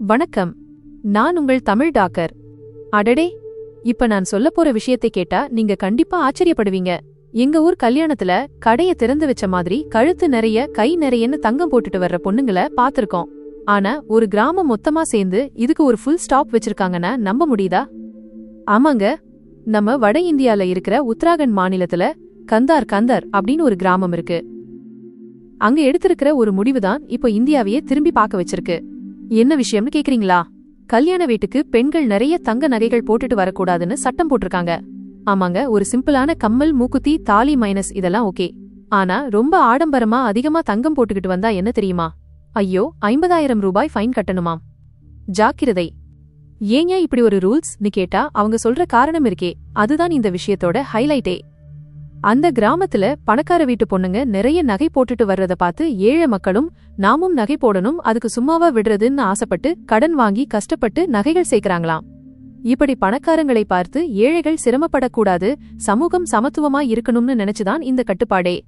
வணக்கம். நான் உங்கள் தமிழ் டாக்கர் அடடே! இப்ப நான் சொல்லப் போற விஷயத்தை கேட்டா நீங்க கண்டிப்பா ஆச்சரியப்படுவீங்க. எங்க ஊர் கல்யாணத்துல கடைய திறந்து வச்ச மாதிரி கழுத்து நிறைய கை நிறையன்னு தங்கம் போட்டுட்டு வர்ற பொண்ணுங்கள பாத்திருக்கோம் ஆனா ஒரு கிராமம் மொத்தமா சேர்ந்து இதுக்கு ஒரு ஃபுல் ஸ்டாப் வச்சிருக்காங்கன்னா நம்ப முடியுதா? ஆமாங்க. நம்ம வட இந்தியால இருக்கிற உத்தராகண்ட் மாநிலத்துல கந்தார் கந்தர் அப்படின்னு ஒரு கிராமம் இருக்கு. அங்க எடுத்திருக்கிற ஒரு முடிவுதான் இப்போ இந்தியாவையே திரும்பி பார்க்க வச்சிருக்கு. என்ன விஷயம்னு கேக்குறீங்களா? கல்யாண வீட்டுக்கு பெண்கள் நிறைய தங்க நகைகள் போட்டுட்டு வரக்கூடாதுன்னு சட்டம் போட்டிருக்காங்க. ஆமாங்க ஒரு சிம்பிளான கம்மல் மூக்குத்தி தாலி மைனஸ் இதெல்லாம் ஓகே. ஆனா ரொம்ப ஆடம்பரமா அதிகமா தங்கம் போட்டுக்கிட்டு வந்தா என்ன தெரியுமா? ஐயோ ஐம்பதாயிரம் ரூபாய் ஃபைன் கட்டணுமாம். ஜாக்கிரதை. ஏன் இப்படி ஒரு ரூல்ஸ்னு கேட்டா அவங்க சொல்ற காரணம் இருக்கே. அதுதான் இந்த விஷயத்தோட ஹைலைட்டே அந்த கிராமத்துல பணக்கார வீட்டு பொண்ணுங்க நிறைய நகை போட்டுட்டு வர்றத பார்த்து ஏழை மக்களும் நாமும் நகை போடணும் அதுக்கு சும்மாவா விடுறதுன்னு ஆசைப்பட்டு கடன் வாங்கி கஷ்டப்பட்டு நகைகள் சேர்க்கறாங்களாம். இப்படி பணக்காரங்களை பார்த்து ஏழைகள் சிரமப்படக்கூடாது சமூகம் சமத்துவமா இருக்கணும்னு நினைச்சுதான் இந்த கட்டுப்பாடே.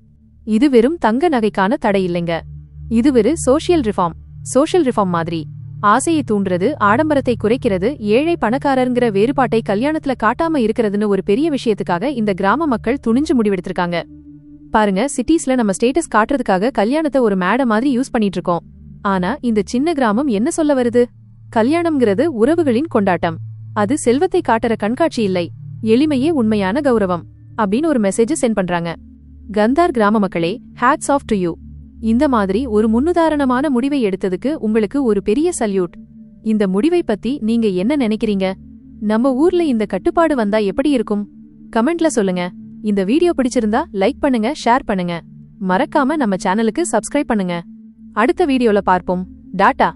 இது வெறும் தங்க நகைக்கான தடை இல்லைங்க. இது வெறும் சோஷியல் ரிஃபார்ம் சோசியல் ரிஃபார்ம் மாதிரி. ஆசையை தூண்டுறது ஆடம்பரத்தை குறைக்கிறது ஏழை பணக்காரருங்கிற வேறுபாட்டை கல்யாணத்துல காட்டாம இருக்கிறதுன்னு ஒரு பெரிய விஷயத்துக்காக இந்த கிராம மக்கள் துணிஞ்சு முடிவெடுத்திருக்காங்க. பாருங்க சிட்டிஸ்ல நம்ம ஸ்டேட்டஸ் காட்டுறதுக்காக கல்யாணத்தை ஒரு மேட மாதிரி யூஸ் பண்ணிட்டு இருக்கோம். ஆனா இந்த சின்ன கிராமம் என்ன சொல்ல வருது? கல்யாணம்ங்கிறது உறவுகளின் கொண்டாட்டம். அது செல்வத்தை காட்டுற கண்காட்சி இல்லை. எளிமையே உண்மையான கௌரவம். அப்படின்னு ஒரு மெசேஜ் சென்ட் பண்றாங்க. கந்தார் கிராம மக்களே ஹேட்ஸ் ஆஃப் டு யூ இந்த மாதிரி ஒரு முன்னுதாரணமான முடிவை எடுத்ததுக்கு உங்களுக்கு ஒரு பெரிய சல்யூட். இந்த முடிவை பத்தி நீங்க என்ன நினைக்கிறீங்க? நம்ம ஊர்ல இந்த கட்டுப்பாடு வந்தா எப்படி இருக்கும்? கமெண்ட்ல சொல்லுங்க. இந்த வீடியோ பிடிச்சிருந்தா லைக் பண்ணுங்க ஷேர் பண்ணுங்க. மறக்காம நம்ம சேனலுக்கு சப்ஸ்கிரைப் பண்ணுங்க. அடுத்த வீடியோல பார்ப்போம். டாட்டா!